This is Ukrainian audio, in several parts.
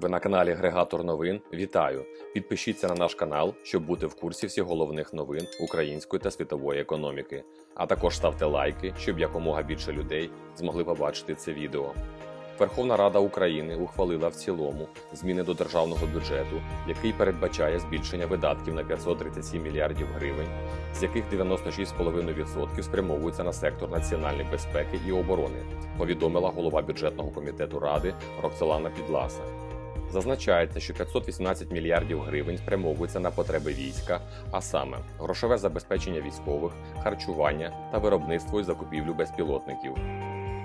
Ви на каналі Грегатор новин. Вітаю! Підпишіться на наш канал, щоб бути в курсі всіх головних новин української та світової економіки. А також ставте лайки, щоб якомога більше людей змогли побачити це відео. Верховна Рада України ухвалила в цілому зміни до державного бюджету, який передбачає збільшення видатків на 537 мільярдів гривень, з яких 96,5% спрямовуються на сектор національної безпеки і оборони, повідомила голова бюджетного комітету Ради Роксолана Підласа. Зазначається, що 518 мільярдів гривень спрямовуються на потреби війська, а саме грошове забезпечення військових, харчування та виробництво і закупівлю безпілотників.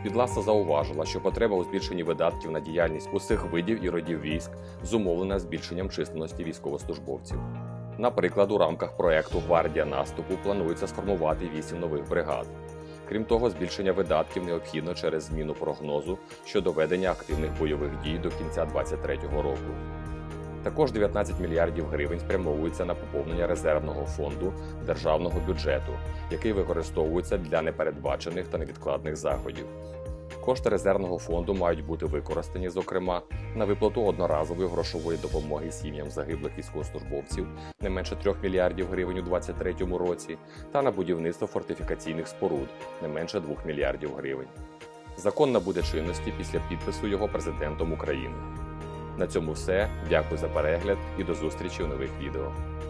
Підласа зауважила, що потреба у збільшенні видатків на діяльність усіх видів і родів військ зумовлена збільшенням численності військовослужбовців. Наприклад, у рамках проекту Гвардія наступу планується сформувати 8 нових бригад. Крім того, збільшення видатків необхідно через зміну прогнозу щодо ведення активних бойових дій до кінця 2023 року. Також 19 мільярдів гривень спрямовуються на поповнення резервного фонду державного бюджету, який використовується для непередбачених та невідкладних заходів. Кошти резервного фонду мають бути використані, зокрема, на виплату одноразової грошової допомоги сім'ям загиблих військовослужбовців не менше 3 мільярдів гривень у 2023 році, та на будівництво фортифікаційних споруд не менше 2 мільярдів гривень. Закон набуде чинності після підпису його президентом України. На цьому все. Дякую за перегляд і до зустрічі у нових відео.